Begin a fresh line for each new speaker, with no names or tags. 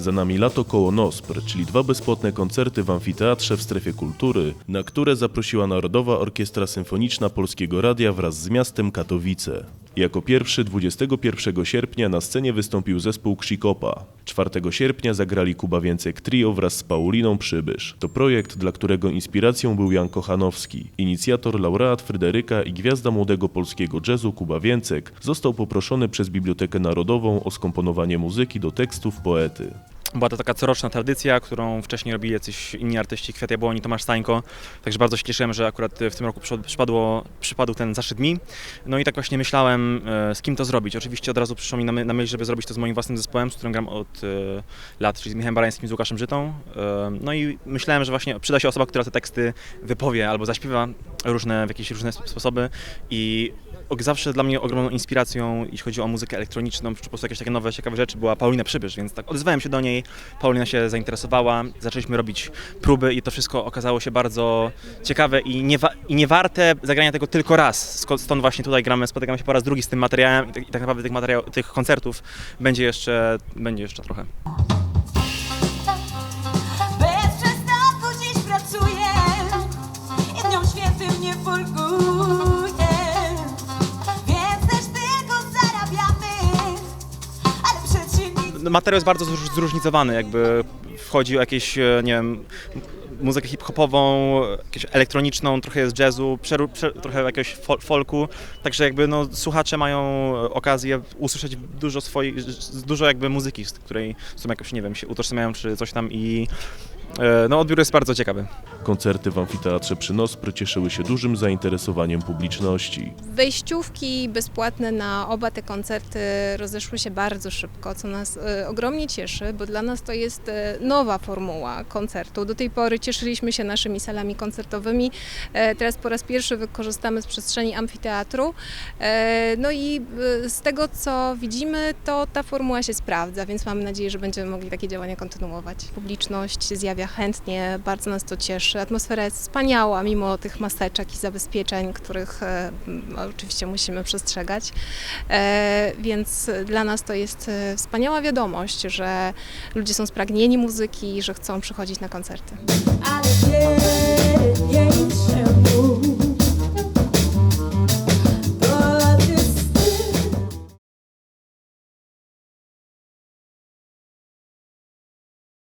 Za nami lato koło Nospr, czyli dwa bezpłatne koncerty w amfiteatrze w strefie kultury, na które zaprosiła Narodowa Orkiestra Symfoniczna Polskiego Radia wraz z miastem Katowice. Jako pierwszy 21 sierpnia na scenie wystąpił zespół Krzikopa. 4 sierpnia zagrali Kuba Więcek Trio wraz z Pauliną Przybysz. To projekt, dla którego inspiracją był Jan Kochanowski. Inicjator, laureat Fryderyka i gwiazda młodego polskiego jazzu Kuba Więcek został poproszony przez Bibliotekę Narodową o skomponowanie muzyki do tekstów poety.
Była to taka coroczna tradycja, którą wcześniej robili jacyś inni artyści, Kwiat Jabłoni, Tomasz Stańko, także bardzo się cieszyłem, że akurat w tym roku przypadło, przypadł ten zaszczyt mi. No i tak właśnie myślałem, e, z kim to zrobić. Oczywiście od razu przyszło mi na, na myśl, żeby zrobić to z moim własnym zespołem, z którym gram od e, lat, czyli z Michałem Barańskim, z Łukaszem Żytą. E, no i myślałem, że właśnie przyda się osoba, która te teksty wypowie albo zaśpiewa różne, w jakieś różne spo- sposoby i zawsze dla mnie ogromną inspiracją, jeśli chodzi o muzykę elektroniczną, czy po prostu jakieś takie nowe, ciekawe rzeczy, była Paulina Przybysz, więc tak odezwałem się do niej, Paulina się zainteresowała, zaczęliśmy robić próby i to wszystko okazało się bardzo ciekawe i, niewa- i niewarte zagrania tego tylko raz. Stąd właśnie tutaj gramy, spotykamy się po raz drugi z tym materiałem i tak, i tak naprawdę tych, materiał, tych koncertów będzie jeszcze, będzie jeszcze trochę. No, Materiał jest bardzo zróż- zróżnicowany, jakby wchodzi jakieś, e, nie wiem, muzykę hip-hopową, jakąś elektroniczną, trochę jest jazzu, przeru- prze, trochę jakiegoś fol- folku, także jakby no, słuchacze mają okazję usłyszeć dużo z- dużo jakby muzyki, z której są jakoś, nie wiem, się utożsamiają czy coś tam i no, odbiór jest bardzo ciekawy.
Koncerty w amfiteatrze przy Nospr cieszyły się dużym zainteresowaniem publiczności.
Wejściówki bezpłatne na oba te koncerty rozeszły się bardzo szybko, co nas e, ogromnie cieszy, bo dla nas to jest e, nowa formuła koncertu. Do tej pory cieszyliśmy się naszymi salami koncertowymi, e, teraz po raz pierwszy wykorzystamy z przestrzeni amfiteatru. E, no i e, z tego co widzimy, to ta formuła się sprawdza, więc mamy nadzieję, że będziemy mogli takie działania kontynuować. Publiczność zjawia chętnie, bardzo nas to cieszy. Atmosfera jest wspaniała, mimo tych maseczek i zabezpieczeń, których e, oczywiście musimy przestrzegać. E, Więc dla nas to jest e, wspaniała wiadomość, że ludzie są spragnieni muzyki, że chcą przychodzić na koncerty.
ale wie, jej